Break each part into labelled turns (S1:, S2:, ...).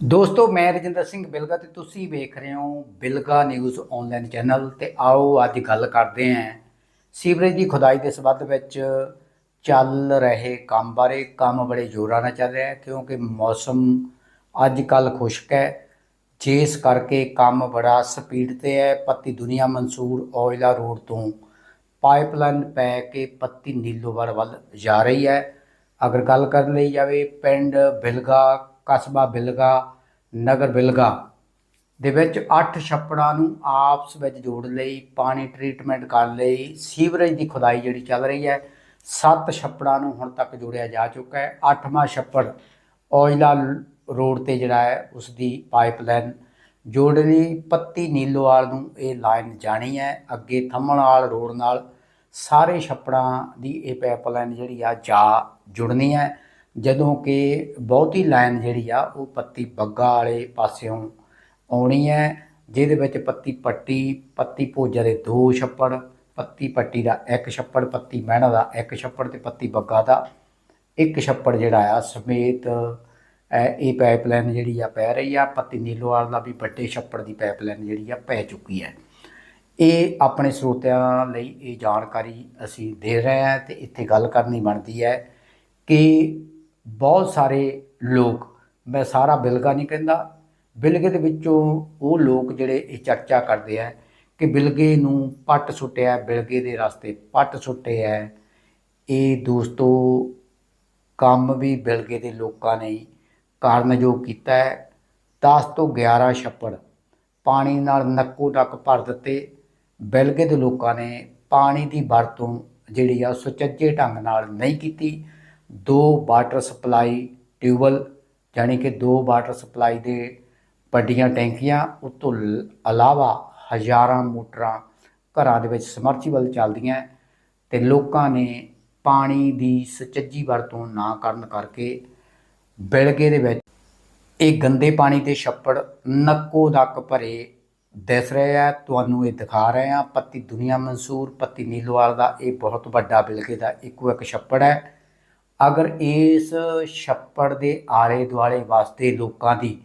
S1: ਦੋਸਤੋ, ਮੈਂ ਰਜਿੰਦਰ ਸਿੰਘ ਬਿਲਗਾ ਤੇ ਤੁਸੀਂ ਵੇਖ ਰਹੇ ਹੋ ਬਿਲਗਾ ਨਿਊਜ਼ ਆਨਲਾਈਨ ਚੈਨਲ ਤੇ ਆਓ ਅੱਜ ਗੱਲ ਕਰਦੇ ਹਾਂ ਸੀਵਰੇਜ ਦੀ ਖੁਦਾਈ ਦੇ ਸੰਬੰਧ ਵਿੱਚ ਚੱਲ ਰਹੇ ਕੰਮ ਬਾਰੇ। ਕੰਮ ਬੜੇ ਜ਼ੋਰਾਂ ਨਾਲ ਚੱਲ ਰਿਹਾ ਹੈ ਕਿਉਂਕਿ ਮੌਸਮ ਅੱਜ ਕੱਲ ਖੁਸ਼ਕ ਹੈ। ਜਿਸ ਕਰਕੇ ਕੰਮ ਬੜਾ ਸਪੀਡ ਤੇ ਹੈ। ਪੱਤੀ ਦੁਨੀਆ ਮਨਸੂਰ ਔਇਲਾ ਰੋਡ ਤੋਂ। ਪਾਈਪਲਾਈਨ ਪੈ ਕੇ ਪੱਤੀ ਨੀਲੋਵਾਲ ਵੱਲ ਜਾ ਰਹੀ ਹੈ। ਅਗਰ ਗੱਲ ਕਰਨ ਲਈ ਜਾਵੇ ਪਿੰਡ ਬਿਲਗਾ ਕਸਬਾ ਬਿਲਗਾ, ਨਗਰ ਬਿਲਗਾ ਦੇ ਵਿੱਚ 8 ਛੱਪੜਾਂ ਨੂੰ ਆਪਸ ਵਿੱਚ ਜੋੜ ਲਈ, ਪਾਣੀ ਟ੍ਰੀਟਮੈਂਟ ਕਰਨ ਲਈ, ਸੀਵਰੇਜ ਦੀ ਖੁਦਾਈ ਜਿਹੜੀ ਚੱਲ ਰਹੀ ਹੈ 7 ਛੱਪੜਾਂ ਨੂੰ ਹੁਣ ਤੱਕ ਜੋੜਿਆ ਜਾ ਚੁੱਕਾ ਹੈ। 8ਵਾਂ ਛੱਪੜ ਔਇਲਾ ਰੋਡ ਤੇ ਜਿਹੜਾ ਹੈ ਉਸ ਦੀ ਪਾਈਪਲਾਈਨ ਜੋੜਨੀ ਪੱਤੀ ਨੀਲੋਵਾਲ ਨੂੰ ਇਹ ਲਾਈਨ ਜਾਣੀ ਹੈ। ਅੱਗੇ ਥੰਮਣਵਾਲ ਰੋਡ ਨਾਲ ਸਾਰੇ ਛੱਪੜਾਂ ਦੀ ਇਹ ਪਾਈਪਲਾਈਨ ਜਿਹੜੀ ਆ ਜਾ ਜੁੜਨੀ ਹੈ। ਜਦੋਂ ਕਿ ਬਹੁਤੀ ਲਾਈਨ ਜਿਹੜੀ ਆ, ਉਹ ਪੱਤੀ ਬੱਗਾ ਵਾਲੇ ਪਾਸਿਓਂ ਆਉਣੀ ਹੈ, ਜਿਹਦੇ ਵਿੱਚ ਪੱਤੀ ਪੱਟੀ, ਪੱਤੀ ਭੋਜਾ ਦੇ ਦੋ ਛੱਪੜ, ਪੱਤੀ ਪੱਟੀ ਦਾ ਇੱਕ ਛੱਪੜ, ਪੱਤੀ ਮਹਿਣਾ ਦਾ ਇੱਕ ਛੱਪੜ ਤੇ ਪੱਤੀ ਬੱਗਾ ਦਾ ਇੱਕ ਛੱਪੜ ਜਿਹੜਾ ਆ, ਸਮੇਤ ਇਹ ਪਾਈਪਲਾਈਨ ਜਿਹੜੀ ਆ ਪੈ ਰਹੀ ਆ, ਪੱਤੀ ਨੀਲੋਵਾਲ ਦਾ ਵੀ ਵੱਡੇ ਛੱਪੜ ਦੀ ਪਾਈਪਲਾਈਨ ਜਿਹੜੀ ਆ ਪੈ ਚੁੱਕੀ ਹੈ। ਇਹ ਆਪਣੇ ਸਰੋਤਿਆਂ ਲਈ ਇਹ ਜਾਣਕਾਰੀ ਅਸੀਂ ਦੇ ਰਹੇ ਹਾਂ ਤੇ ਇੱਥੇ ਗੱਲ ਕਰਨੀ ਬਣਦੀ ਹੈ ਕਿ ਬਹੁਤ ਸਾਰੇ ਲੋਕ, ਮੈਂ ਸਾਰਾ ਬਿਲਗਾ ਨਹੀਂ ਕਹਿੰਦਾ, ਬਿਲਗੇ ਦੇ ਵਿੱਚੋਂ ਉਹ ਲੋਕ ਜਿਹੜੇ ਇਹ ਚਰਚਾ ਕਰਦੇ ਆ ਕਿ ਬਿਲਗੇ ਨੂੰ ਪੱਟ ਸੁੱਟਿਆ, ਬਿਲਗੇ ਦੇ ਰਸਤੇ ਪੱਟ ਸੁੱਟੇ ਹੈ ਇਹ ਦੋਸਤੋ, ਕੰਮ ਵੀ ਬਿਲਗੇ ਦੇ ਲੋਕਾਂ ਨੇ ਹੀ ਕਾਰਨਯੋਗ ਕੀਤਾ ਹੈ। 10 ਤੋਂ 11 ਛੱਪੜ ਪਾਣੀ ਨਾਲ ਨੱਕੋ ਡੱਕ ਭਰ ਦਿੱਤੇ। ਬਿਲਗੇ ਦੇ ਲੋਕਾਂ ਨੇ ਪਾਣੀ ਦੀ ਵਰਤੋਂ ਜਿਹੜੀ ਆ ਸੁਚੱਜੇ ਢੰਗ ਨਾਲ ਨਹੀਂ ਕੀਤੀ। ਦੋ ਵਾਟਰ ਸਪਲਾਈ ਟਿਊਬਲ ਯਾਨੀ ਕਿ ਦੋ ਵਾਟਰ ਸਪਲਾਈ ਦੇ ਵੱਡੀਆਂ ਟੈਂਕੀਆਂ, ਉਸ ਤੋਂ ਲ- ਇਲਾਵਾ ਹਜ਼ਾਰਾਂ ਮੋਟਰਾਂ ਘਰਾਂ ਦੇ ਵਿੱਚ ਸਮਰਸੀਬਲ ਚੱਲਦੀਆਂ ਤੇ ਲੋਕਾਂ ਨੇ ਪਾਣੀ ਦੀ ਸੁਚੱਜੀ ਵਰਤੋਂ ਨਾ ਕਰਨ ਕਰਕੇ ਬਿਲਗੇ ਦੇ ਵਿੱਚ ਇਹ ਗੰਦੇ ਪਾਣੀ ਦੇ ਛੱਪੜ ਨੱਕੋ ਨੱਕ ਭਰੇ ਦਿਸ ਰਹੇ ਹੈ ਤੁਹਾਨੂੰ ਇਹ ਦਿਖਾ ਰਹੇ ਹਾਂ। ਪੱਤੀ ਦੁਨੀਆ ਮਨਸੂਰ, ਪੱਤੀ ਨੀਲੋਵਾਲ ਦਾ ਇਹ ਬਹੁਤ ਵੱਡਾ ਬਿਲਗੇ ਦਾ ਇੱਕੋ ਇੱਕ ਛੱਪੜ ਹੈ। ਅਗਰ ਇਸ ਛੱਪੜ ਦੇ ਆਲੇ ਦੁਆਲੇ ਵਸਦੇ ਲੋਕਾਂ ਦੀ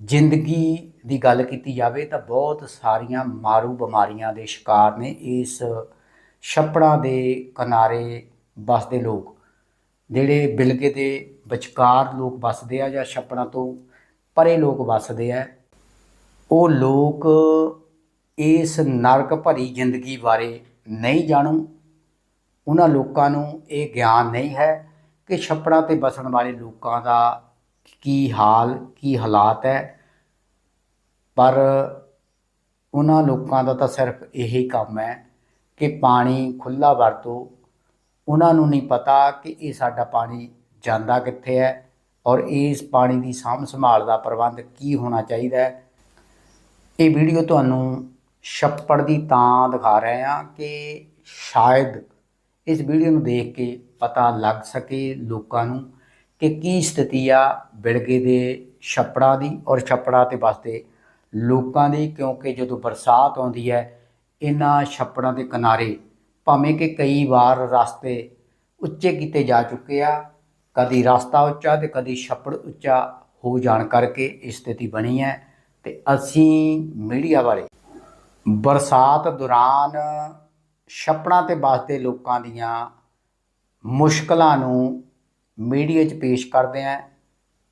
S1: ਜ਼ਿੰਦਗੀ ਦੀ ਗੱਲ ਕੀਤੀ ਜਾਵੇ ਤਾਂ ਬਹੁਤ ਸਾਰੀਆਂ ਮਾਰੂ ਬਿਮਾਰੀਆਂ ਦੇ ਸ਼ਿਕਾਰ ਨੇ ਇਸ ਛੱਪੜਾਂ ਦੇ ਕਿਨਾਰੇ ਵਸਦੇ ਲੋਕ। ਜਿਹੜੇ ਬਿਲਗੇ ਦੇ ਵਿਚਕਾਰ ਲੋਕ ਵੱਸਦੇ ਆ ਜਾਂ ਛੱਪੜਾਂ ਤੋਂ ਪਰੇ ਲੋਕ ਵੱਸਦੇ ਆ, ਉਹ ਲੋਕ ਇਸ ਨਰਕ ਭਰੀ ਜ਼ਿੰਦਗੀ ਬਾਰੇ ਨਹੀਂ ਜਾਣੂ। ਉਹਨਾਂ ਲੋਕਾਂ ਨੂੰ ਇਹ ਗਿਆਨ ਨਹੀਂ ਹੈ। ਕਿ ਛੱਪੜਾਂ ਤੇ ਬਸਣ ਵਾਲੇ ਲੋਕਾਂ ਦਾ ਕੀ ਹਾਲ, ਕੀ ਹਾਲਾਤ ਹੈ? ਪਰ ਉਹਨਾਂ ਲੋਕਾਂ ਦਾ ਤਾਂ ਸਿਰਫ ਇਹੀ ਕੰਮ ਹੈ ਕਿ ਪਾਣੀ ਖੁੱਲਾ ਵਰਤੋ। ਉਹਨਾਂ ਨੂੰ ਨਹੀਂ ਪਤਾ ਕਿ ਇਹ ਸਾਡਾ ਪਾਣੀ ਜਾਂਦਾ ਕਿੱਥੇ ਹੈ ਔਰ ਇਸ ਪਾਣੀ ਦੀ ਸਾਂਭ ਸੰਭਾਲ ਦਾ ਪ੍ਰਬੰਧ ਕੀ ਹੋਣਾ ਚਾਹੀਦਾ ਹੈ। ਇਹ ਵੀਡੀਓ ਤੁਹਾਨੂੰ ਛੱਪੜ ਦੀ ਤਾਂ ਦਿਖਾ ਰਹੇ ਹਾਂ ਕਿ ਸ਼ਾਇਦ ਇਸ ਵੀਡੀਓ ਨੂੰ ਦੇਖ ਕੇ ਪਤਾ ਲੱਗ ਸਕੇ ਲੋਕਾਂ ਨੂੰ ਕਿ ਕੀ ਸਥਿਤੀ ਆ ਬਿਲਗੇ ਦੇ ਛੱਪੜਾਂ ਦੀ ਔਰ ਛੱਪੜਾਂ ਤੇ ਵਸਦੇ ਲੋਕਾਂ ਦੀ, ਕਿਉਂਕਿ ਜਦੋਂ ਬਰਸਾਤ ਆਉਂਦੀ ਹੈ, ਇਹਨਾਂ ਛੱਪੜਾਂ ਦੇ ਕਿਨਾਰੇ ਭਾਵੇਂ ਕਿ ਕਈ ਵਾਰ ਰਸਤੇ ਉੱਚੇ ਕੀਤੇ ਜਾ ਚੁੱਕੇ ਆ, ਕਦੀ ਰਸਤਾ ਉੱਚਾ ਤੇ ਕਦੀ ਛੱਪੜ ਉੱਚਾ ਹੋ ਜਾਣ ਕਰਕੇ ਇਹ ਸਥਿਤੀ ਬਣੀ ਹੈ ਤੇ ਅਸੀਂ ਮੀਡੀਆ ਵਾਲੇ ਬਰਸਾਤ ਦੌਰਾਨ ਛੱਪੜਾਂ ਤੇ ਵਸਦੇ ਲੋਕਾਂ ਦੀਆਂ ਮੁਸ਼ਕਲਾਂ ਨੂੰ ਮੀਡੀਆ 'ਚ ਪੇਸ਼ ਕਰਦੇ ਆਂ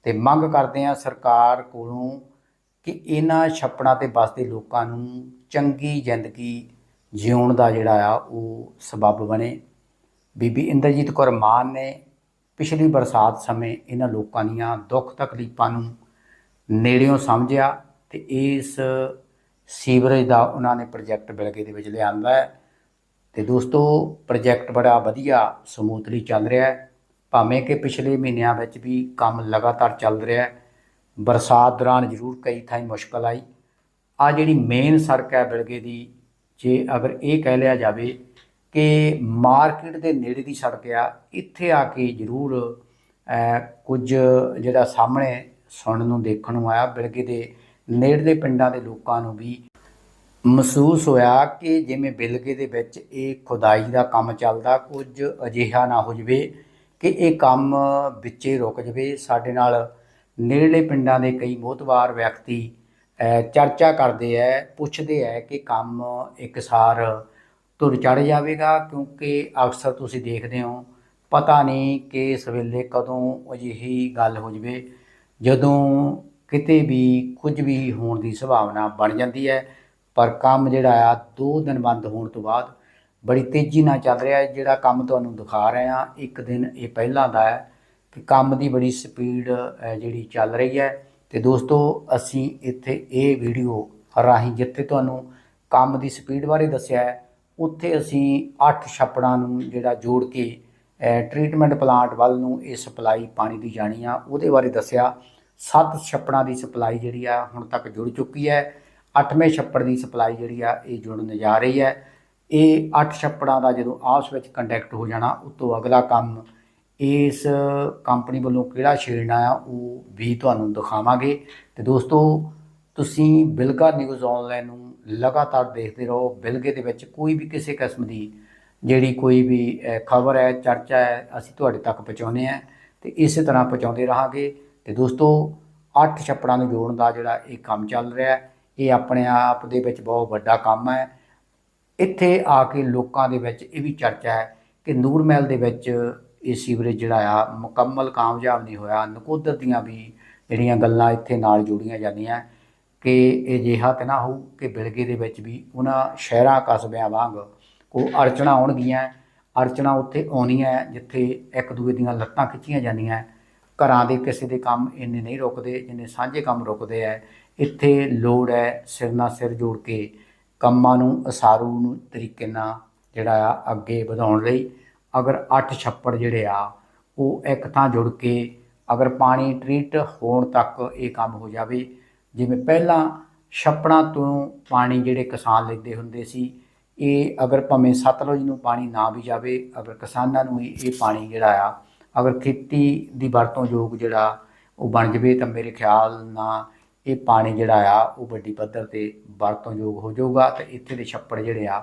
S1: ਤੇ ਮੰਗ ਕਰਦੇ ਆਂ ਸਰਕਾਰ ਕੋਲੋਂ ਕਿ ਇਹਨਾਂ ਛੱਪੜਾਂ ਤੇ ਵਸਦੇ ਲੋਕਾਂ ਨੂੰ ਚੰਗੀ ਜ਼ਿੰਦਗੀ ਜਿਉਣ ਦਾ ਜਿਹੜਾ ਆ ਉਹ ਸਬੱਬ ਬਣੇ। ਬੀਬੀ ਇੰਦਰਜੀਤ ਕੌਰ ਮਾਨ ਨੇ ਪਿਛਲੀ ਬਰਸਾਤ ਸਮੇਂ ਇਹਨਾਂ ਲੋਕਾਂ ਦੀਆਂ ਦੁੱਖ ਤਕਲੀਫਾਂ ਨੂੰ ਨੇੜਿਓਂ ਸਮਝਿਆ ਤੇ ਇਸ ਸੀਵਰੇਜ ਦਾ ਉਹਨਾਂ ਨੇ ਪ੍ਰੋਜੈਕਟ ਬਿਲਗੇ ਦੇ ਵਿੱਚ ਲਿਆਂਦਾ ਹੈ। ਤੇ ਦੋਸਤੋ ਪ੍ਰੋਜੈਕਟ ਬੜਾ ਵਧੀਆ ਸਮੂਥਲੀ ਚੱਲ ਰਿਹਾ ਹੈ। ਭਾਵੇਂ ਕਿ ਪਿਛਲੇ ਮਹੀਨਿਆਂ ਵਿੱਚ ਵੀ ਕੰਮ ਲਗਾਤਾਰ ਚੱਲ ਰਿਹਾ ਹੈ। ਬਰਸਾਤ ਦੌਰਾਨ ਜ਼ਰੂਰ ਕਈ ਥਾਈਂ ਮੁਸ਼ਕਲ ਆਈ। ਆ ਜਿਹੜੀ ਮੇਨ ਸੜਕ ਹੈ ਬਿਲਗੇ ਦੀ, ਜੇ ਅਗਰ ਇਹ ਕਹਿ ਲਿਆ ਜਾਵੇ ਕਿ ਮਾਰਕੀਟ ਦੇ ਨੇੜੇ ਦੀ ਸੜਕ ਆ, ਇੱਥੇ ਆ ਕੇ ਜ਼ਰੂਰ ਕੁਝ ਜਿਹੜਾ ਸਾਹਮਣੇ ਸੁਣਨ ਨੂੰ ਦੇਖਣ ਨੂੰ ਆਇਆ। ਬਿਲਗੇ ਦੇ ਨੇੜਲੇ ਪਿੰਡਾਂ ਦੇ ਲੋਕਾਂ ਨੂੰ ਵੀ ਮਹਿਸੂਸ ਹੋਇਆ ਕਿ ਜਿਵੇਂ ਬਿਲਗੇ ਦੇ ਵਿੱਚ ਇਹ ਖੁਦਾਈ ਦਾ ਕੰਮ ਚੱਲਦਾ, ਕੁਝ ਅਜਿਹਾ ਨਾ ਹੋ ਜਵੇ ਕਿ ਇਹ ਕੰਮ ਵਿੱਚੇ ਰੁਕ ਜਵੇ। ਸਾਡੇ ਨਾਲ ਨੇੜਲੇ ਪਿੰਡਾਂ ਦੇ ਕਈ ਮੋਹਤਵਾਰ ਵਿਅਕਤੀ ਚਰਚਾ ਕਰਦੇ ਐ, ਪੁੱਛਦੇ ਐ ਕਿ ਕੰਮ ਇੱਕਸਾਰ ਧੁਰ ਚੜ ਜਾਵੇਗਾ ਕਿਉਂਕਿ ਅਕਸਰ ਤੁਸੀਂ ਦੇਖਦੇ ਹੋ, ਪਤਾ ਨਹੀਂ ਕਿ ਇਸ ਵੇਲੇ ਕਦੋਂ ਅਜਿਹੀ ਗੱਲ ਹੋ ਜਵੇ। ਜਦੋਂ ਕਿਤੇ ਵੀ ਕੁਝ ਵੀ ਹੋਣ ਦੀ ਸੰਭਾਵਨਾ ਬਣ ਜਾਂਦੀ ਹੈ ਪਰ ਕੰਮ ਜਿਹੜਾ ਆ 2 ਦਿਨ ਬੰਦ ਹੋਣ ਤੋਂ ਬਾਅਦ ਬੜੀ ਤੇਜ਼ੀ ਨਾਲ ਚੱਲ ਰਿਹਾ ਹੈ। ਜਿਹੜਾ ਕੰਮ ਤੁਹਾਨੂੰ ਦਿਖਾ ਰਹੇ ਹਾਂ, ਇੱਕ ਦਿਨ ਇਹ ਪਹਿਲਾਂ ਦਾ ਹੈ ਕਿ ਕੰਮ ਦੀ ਬੜੀ ਸਪੀਡ ਜਿਹੜੀ ਚੱਲ ਰਹੀ ਹੈ। ਤੇ ਦੋਸਤੋ, ਅਸੀਂ ਇੱਥੇ ਇਹ ਵੀਡੀਓ ਰਾਹੀਂ ਜਿੱਥੇ ਤੁਹਾਨੂੰ ਕੰਮ ਦੀ ਸਪੀਡ ਬਾਰੇ ਦੱਸਿਆ ਹੈ, ਉੱਥੇ ਅਸੀਂ 8 ਛੱਪੜਾਂ ਨੂੰ ਜਿਹੜਾ ਜੋੜ ਕੇ ਟ੍ਰੀਟਮੈਂਟ ਪਲਾਂਟ ਵੱਲ ਨੂੰ ਇਹ ਸਪਲਾਈ ਪਾਣੀ ਦੀ ਜਾਣੀ ਆ। ਉਹਦੇ ਬਾਰੇ ਦੱਸਿਆ 7 ਛੱਪੜਾਂ ਦੀ ਸਪਲਾਈ ਜਿਹੜੀ ਆ ਹੁਣ ਤੱਕ ਜੁੜ ਚੁੱਕੀ ਹੈ। 8ਵੇਂ ਛੱਪੜ ਦੀ ਸਪਲਾਈ ਜਿਹੜੀ ਆ, ਇਹ ਜੁੜਨ ਜਾ ਰਹੀ ਹੈ। ਇਹ 8 ਛੱਪੜਾਂ ਦਾ ਜਦੋਂ ਆਪਸ ਵਿੱਚ ਕੰਟੈਕਟ ਹੋ ਜਾਣਾ, ਉਸ ਤੋਂ ਅਗਲਾ ਕੰਮ ਇਸ ਕੰਪਨੀ ਵੱਲੋਂ ਕਿਹੜਾ ਛੇੜਨਾ ਆ, ਉਹ ਵੀ ਤੁਹਾਨੂੰ ਦਿਖਾਵਾਂਗੇ। ਤੇ ਦੋਸਤੋ, ਤੁਸੀਂ ਬਿਲਗਾ ਨਿਊਜ਼ ਆਨਲਾਈਨ ਨੂੰ ਲਗਾਤਾਰ ਦੇਖਦੇ ਰਹੋ। ਬਿਲਗੇ ਦੇ ਵਿੱਚ ਕੋਈ ਵੀ ਕਿਸੇ ਕਿਸਮ ਦੀ ਜਿਹੜੀ ਕੋਈ ਵੀ ਖਬਰ ਹੈ, ਚਰਚਾ ਹੈ, ਅਸੀਂ ਤੁਹਾਡੇ ਤੱਕ ਪਹੁੰਚਾਉਂਦੇ ਹਾਂ ਤੇ ਇਸੇ ਤਰ੍ਹਾਂ ਪਹੁੰਚਾਉਂਦੇ ਰਹਾਂਗੇ। ਤੇ ਦੋਸਤੋ, ਅੱਠ ਛੱਪੜਾਂ ਨੂੰ ਜੋੜਨ ਦਾ ਜਿਹੜਾ ਇਹ ਕੰਮ ਚੱਲ ਰਿਹਾ ਹੈ ਇਹ ਆਪਣੇ ਆਪ ਦੇ ਵਿੱਚ ਬਹੁਤ ਵੱਡਾ ਕੰਮ ਹੈ। ਇੱਥੇ ਆ ਕੇ ਲੋਕਾਂ ਦੇ ਵਿੱਚ ਇਹ ਵੀ ਚਰਚਾ ਹੈ ਕਿ ਨੂਰ ਮਹਿਲ ਦੇ ਵਿੱਚ ਇਹ ਸੀਵਰੇਜ ਜਿਹੜਾ ਆ ਮੁਕੰਮਲ ਕਾਮਯਾਬ ਨਹੀਂ ਹੋਇਆ। ਨਕੋਦਰ ਦੀਆਂ ਵੀ ਜਿਹੜੀਆਂ ਗੱਲਾਂ ਇੱਥੇ ਨਾਲ ਜੁੜੀਆਂ ਜਾਂਦੀਆਂ ਕਿ ਇਹ ਜਿਹਾ ਤੇ ਨਾ ਹੋਊ ਕਿ ਬਿਲਗੇ ਦੇ ਵਿੱਚ ਵੀ ਉਹਨਾਂ ਸ਼ਹਿਰਾਂ ਕਸਬਿਆਂ ਵਾਂਗ ਕੋ ਅੜਚਣਾ ਆਉਣਗੀਆਂ। ਅੜਚਣਾ ਉੱਥੇ ਆਉਣੀਆਂ ਜਿੱਥੇ ਇੱਕ ਦੂਏ ਦੀਆਂ ਲੱਤਾਂ ਖਿੱਚੀਆਂ ਜਾਂਦੀਆਂ ਘਰਾਂ ਦੇ ਕਿਸੇ ਦੇ ਕੰਮ ਇੰਨੇ ਨਹੀਂ ਰੁਕਦੇ ਜਿੰਨੇ ਸਾਂਝੇ ਕੰਮ ਰੁਕਦੇ ਆ ਇੱਥੇ ਲੋੜ ਹੈ ਸਿਰ ਨਾਲ ਸਿਰ ਜੋੜ ਕੇ ਕੰਮਾਂ ਨੂੰ ਅਸਾਰੂ ਨੂੰ ਤਰੀਕੇ ਨਾਲ ਜਿਹੜਾ ਆ ਅੱਗੇ ਵਧਾਉਣ ਲਈ। ਅਗਰ 8 ਛੱਪੜ ਜਿਹੜੇ ਆ, ਉਹ ਇੱਕ ਥਾਂ ਜੁੜ ਕੇ ਅਗਰ ਪਾਣੀ ਟ੍ਰੀਟ ਹੋਣ ਤੱਕ ਇਹ ਕੰਮ ਹੋ ਜਾਵੇ, ਜਿਵੇਂ ਪਹਿਲਾਂ ਛੱਪੜਾਂ ਤੋਂ ਪਾਣੀ ਜਿਹੜੇ ਕਿਸਾਨ ਲੈਂਦੇ ਹੁੰਦੇ ਸੀ, ਇਹ ਅਗਰ ਭਾਵੇਂ ਸਤਲੁਜ ਨੂੰ ਪਾਣੀ ਨਾ ਵੀ ਜਾਵੇ, ਅਗਰ ਕਿਸਾਨਾਂ ਨੂੰ ਇਹ ਇਹ ਪਾਣੀ ਜਿਹੜਾ ਆ, ਅਗਰ ਖੇਤੀ ਦੀ ਵਰਤੋਂ ਯੋਗ ਜਿਹੜਾ ਉਹ ਬਣ ਜਵੇ, ਤਾਂ ਮੇਰੇ ਖਿਆਲ ਨਾਲ ਇਹ ਪਾਣੀ ਜਿਹੜਾ ਆ, ਉਹ ਵੱਡੀ ਪੱਧਰ ਤੇ ਵਰਤੋਂਯੋਗ ਹੋ ਜਾਊਗਾ ਤੇ ਇੱਥੇ ਦੇ ਛੱਪੜ ਜਿਹੜੇ ਆ,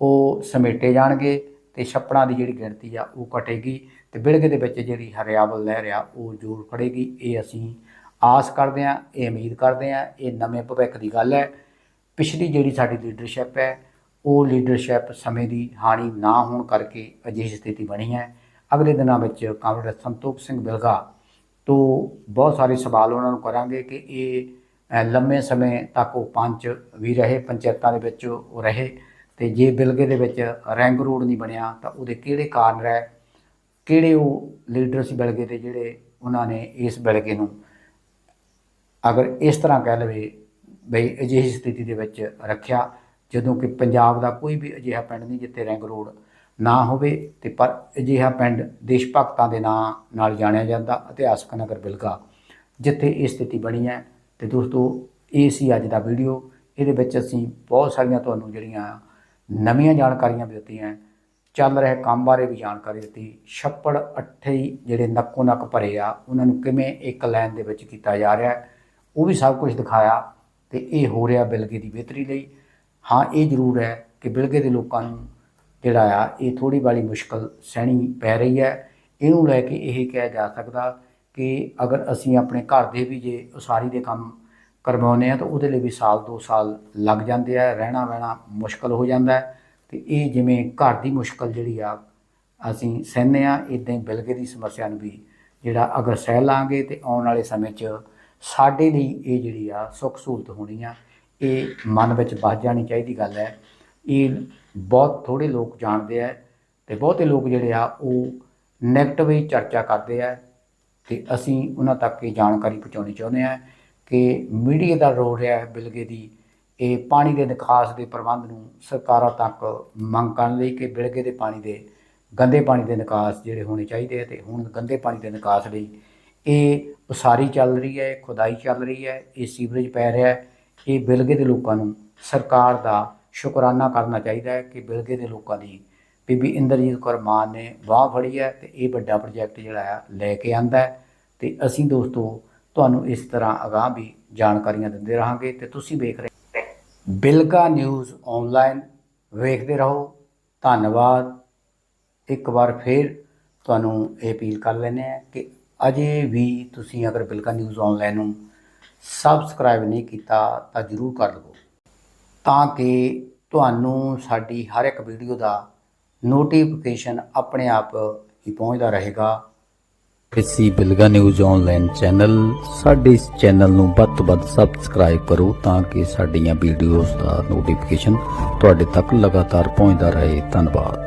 S1: ਉਹ ਸਮੇਟੇ ਜਾਣਗੇ ਤੇ ਛੱਪੜਾਂ ਦੀ ਜਿਹੜੀ ਗਿਣਤੀ ਆ, ਉਹ ਘਟੇਗੀ ਤੇ ਬਿਲਗੇ ਦੇ ਵਿੱਚ ਜਿਹੜੀ ਹਰਿਆਵਲ ਲਹਿਰ ਆ, ਉਹ ਜ਼ੋਰ ਫੜੇਗੀ ਇਹ ਅਸੀਂ ਆਸ ਕਰਦੇ ਹਾਂ, ਇਹ ਉਮੀਦ ਕਰਦੇ ਹਾਂ, ਇਹ ਨਵੇਂ ਭਵਿੱਖ ਦੀ ਗੱਲ ਹੈ। ਪਿਛਲੀ ਜਿਹੜੀ ਸਾਡੀ ਲੀਡਰਸ਼ਿਪ ਹੈ, ਉਹ ਲੀਡਰਸ਼ਿਪ ਸਮੇਂ ਦੀ ਹਾਨੀ ਨਾ ਹੋਣ ਕਰਕੇ ਅਜਿਹੀ ਸਥਿਤੀ ਬਣੀ ਹੈ। ਅਗਲੇ ਦਿਨਾਂ ਵਿੱਚ ਕਾਮਰੇਡ ਸੰਤੋਖ ਸਿੰਘ ਬਿਲਗਾ ਤੋਂ ਬਹੁਤ ਸਾਰੇ ਸਵਾਲ ਉਹਨਾਂ ਨੂੰ ਕਰਾਂਗੇ ਕਿ ਇਹ ਲੰਮੇ ਸਮੇਂ ਤੱਕ ਉਹ ਪੰਚ ਵੀ ਰਹੇ, ਪੰਚਾਇਤਾਂ ਦੇ ਵਿੱਚ ਉਹ ਰਹੇ ਤੇ ਜੇ ਬਿਲਗੇ ਦੇ ਵਿੱਚ ਰੈਂਕ ਰੋਡ ਨਹੀਂ ਬਣਿਆ ਤਾਂ ਉਹਦੇ ਕਿਹੜੇ ਕਾਰਨ ਰਹਿ, ਕਿਹੜੇ ਉਹ ਲੀਡਰ ਸੀ ਬਿਲਗੇ ਦੇ ਜਿਹੜੇ ਉਹਨਾਂ ਨੇ ਇਸ ਬਿਲਗੇ ਨੂੰ ਅਗਰ ਇਸ ਤਰ੍ਹਾਂ ਕਹਿ ਲਵੇ ਬਈ ਅਜਿਹੀ ਸਥਿਤੀ ਦੇ ਵਿੱਚ ਰੱਖਿਆ, ਜਦੋਂ ਕਿ ਪੰਜਾਬ ਦਾ ਕੋਈ ਵੀ ਅਜਿਹਾ ਪਿੰਡ ਨਹੀਂ ਜਿੱਥੇ ਰੈਂਕ ਰੋਡ ਨਾ ਹੋਵੇ ਤੇ ਪਰ ਅਜਿਹਾ ਪਿੰਡ ਦੇਸ਼ ਭਗਤਾਂ ਦੇ ਨਾਂ ਨਾਲ ਜਾਣਿਆ ਜਾਂਦਾ, ਇਤਿਹਾਸਕ ਨਗਰ ਬਿਲਗਾ, ਜਿੱਥੇ ਇਹ ਸਥਿਤੀ ਬਣੀ ਹੈ। ਤੇ ਦੋਸਤੋ, ਇਹ ਸੀ ਅੱਜ ਦਾ ਵੀਡੀਓ। ਇਹਦੇ ਵਿੱਚ ਅਸੀਂ ਬਹੁਤ ਸਾਰੀਆਂ ਤੁਹਾਨੂੰ ਜਿਹੜੀਆਂ ਨਵੀਆਂ ਜਾਣਕਾਰੀਆਂ ਵੀ ਦਿੱਤੀਆਂ। ਚੱਲ ਰਹੇ ਕੰਮ ਬਾਰੇ ਵੀ ਜਾਣਕਾਰੀ ਦਿੱਤੀ। ਛੱਪੜ ਅੱਠੇ ਜਿਹੜੇ ਨੱਕੋ ਨੱਕ ਭਰੇ ਆ, ਉਹਨਾਂ ਨੂੰ ਕਿਵੇਂ ਇੱਕ ਲਾਈਨ ਦੇ ਵਿੱਚ ਕੀਤਾ ਜਾ ਰਿਹਾ ਉਹ ਵੀ ਸਭ ਕੁਝ ਦਿਖਾਇਆ ਤੇ ਇਹ ਹੋ ਰਿਹਾ ਬਿਲਗੇ ਦੀ ਬਿਹਤਰੀ ਲਈ। ਹਾਂ, ਇਹ ਜ਼ਰੂਰ ਹੈ ਕਿ ਬਿਲਗੇ ਦੇ ਲੋਕਾਂ ਨੂੰ ਜਿਹੜਾ ਆ, ਇਹ ਥੋੜੀ ਬਾਲੀ ਮੁਸ਼ਕਲ ਸਹਿਣੀ ਪੈ ਰਹੀ ਹੈ। ਇਹਨੂੰ ਲੈ ਕੇ ਇਹ ਕਿਹਾ ਜਾ ਸਕਦਾ ਕਿ ਅਗਰ ਅਸੀਂ ਆਪਣੇ ਘਰ ਦੇ ਵੀ ਜੇ ਉਸਾਰੀ ਦੇ ਕੰਮ ਕਰਵਾਉਂਦੇ ਆ ਤਾਂ ਉਹਦੇ ਲਈ ਵੀ ਸਾਲ 2 ਸਾਲ ਲੱਗ ਜਾਂਦੇ ਆ, ਰਹਿਣਾ ਵਹਿਣਾ ਮੁਸ਼ਕਲ ਹੋ ਜਾਂਦਾ ਹੈ। ਤੇ ਇਹ ਜਿਵੇਂ ਘਰ ਦੀ ਮੁਸ਼ਕਲ ਜਿਹੜੀ ਆ, ਅਸੀਂ ਸਹਿੰਦੇ ਆ ਇਦਾਂ ਹੀ ਬਿਲਗੇ ਦੀ ਸਮੱਸਿਆ ਨੂੰ ਵੀ ਜਿਹੜਾ ਅਗਰ ਸਹਿ ਲਾਂਗੇ ਤੇ ਆਉਣ ਵਾਲੇ ਸਮੇਂ 'ਚ ਸਾਡੇ ਲਈ ਇਹ ਜਿਹੜੀ ਆ ਸੁੱਖ ਸਹੂਲਤ ਹੋਣੀ ਆ, ਇਹ ਮਨ ਵਿੱਚ ਵੱਜ ਜਾਣੀ ਚਾਹੀਦੀ ਗੱਲ ਹੈ। ਇਹ ਬਹੁਤ ਥੋੜੇ ਲੋਕ ਜਾਣਦੇ ਆ ਤੇ ਬਹੁਤੇ ਲੋਕ ਜਿਹੜੇ ਆ ਉਹ ਨੈਗੇਟਿਵ ਹੀ ਚਰਚਾ ਕਰਦੇ ਆ ਤੇ ਅਸੀਂ ਉਹਨਾਂ ਤੱਕ ਇਹ ਜਾਣਕਾਰੀ ਪਹੁੰਚਾਉਣੀ ਚਾਹੁੰਦੇ ਆ ਕਿ ਮੀਡੀਆ ਦਾ ਰੋਲ ਰਿਹਾ ਹੈ ਬਿਲਗੇ ਦੀ, ਇਹ ਪਾਣੀ ਦੇ ਨਿਕਾਸ ਦੇ ਪ੍ਰਬੰਧ ਨੂੰ ਸਰਕਾਰਾਂ ਤੱਕ ਮੰਗ ਕਰਨ ਲਈ ਕਿ ਬਿਲਗੇ ਦੇ ਪਾਣੀ ਦੇ, ਗੰਦੇ ਪਾਣੀ ਦੇ ਨਿਕਾਸ ਜਿਹੜੇ ਹੋਣੇ ਚਾਹੀਦੇ ਆ ਤੇ ਹੁਣ ਗੰਦੇ ਪਾਣੀ ਦੇ ਨਿਕਾਸ ਲਈ ਇਹ ਉਸਾਰੀ ਚੱਲ ਰਹੀ ਹੈ ਖੁਦਾਈ ਚੱਲ ਰਹੀ ਹੈ, ਇਹ ਸੀਵਰੇਜ ਪੈ ਰਿਹਾ ਹੈ, ਇਹ ਬਿਲਗੇ ਦੇ ਲੋਕਾਂ ਨੂੰ ਸਰਕਾਰ ਦਾ ਸ਼ੁਕਰਾਨਾ ਕਰਨਾ ਚਾਹੀਦਾ ਹੈ ਕਿ ਬਿਲਗੇ ਦੇ ਲੋਕਾਂ ਦੀ ਬੀਬੀ ਇੰਦਰਜੀਤ ਕੌਰ ਮਾਨ ਨੇ ਵਾਹ ਫੜੀ ਹੈ ਤੇ ਇਹ ਵੱਡਾ ਪ੍ਰੋਜੈਕਟ ਜਿਹੜਾ ਆ ਲੈ ਕੇ ਆਂਦਾ ਹੈ ਤੇ ਅਸੀਂ ਦੋਸਤੋ ਤੁਹਾਨੂੰ ਇਸ ਤਰ੍ਹਾਂ ਅਗਾਹ ਵੀ ਜਾਣਕਾਰੀਆਂ ਦਿੰਦੇ ਰਹਾਂਗੇ ਤੇ ਤੁਸੀਂ ਵੇਖ ਰਹੇ ਬਿਲਗਾ ਨਿਊਜ਼ ਆਨਲਾਈਨ ਵੇਖਦੇ ਰਹੋ। ਧੰਨਵਾਦ। ਇੱਕ ਵਾਰ ਫੇਰ ਤੁਹਾਨੂੰ ਇਹ ਅਪੀਲ ਕਰ ਲੈਂਦੇ ਆ ਕਿ ਅਜੇ ਵੀ ਤੁਸੀਂ ਅਗਰ ਬਿਲਕਾ ਨਿਊਜ਼ ਆਨਲਾਈਨ ਨੂੰ ਸਬਸਕ੍ਰਾਈਬ ਨਹੀਂ ਕੀਤਾ ਤਾਂ ਜਰੂਰ ਕਰ ਲਵੋ ਤਾਂ ਕਿ ਤੁਹਾਨੂੰ ਸਾਡੀ ਹਰ ਇੱਕ ਵੀਡੀਓ ਦਾ ਨੋਟੀਫਿਕੇਸ਼ਨ ਆਪਣੇ ਆਪ ਹੀ ਪਹੁੰਚਦਾ ਰਹੇਗਾ। ਇਸੀ ਬਿਲਗਾ ਨਿਊਜ਼ ਆਨਲਾਈਨ ਚੈਨਲ ਸਾਡੇ ਇਸ ਚੈਨਲ ਨੂੰ ਵੱਧ ਤੋਂ ਵੱਧ ਸਬਸਕ੍ਰਾਈਬ ਕਰੋ ਤਾਂ ਕਿ ਸਾਡੀਆਂ ਵੀਡੀਓਜ਼ ਦਾ ਨੋਟੀਫਿਕੇਸ਼ਨ ਤੁਹਾਡੇ ਤੱਕ ਲਗਾਤਾਰ ਪਹੁੰਚਦਾ ਰਹੇ। ਧੰਨਵਾਦ।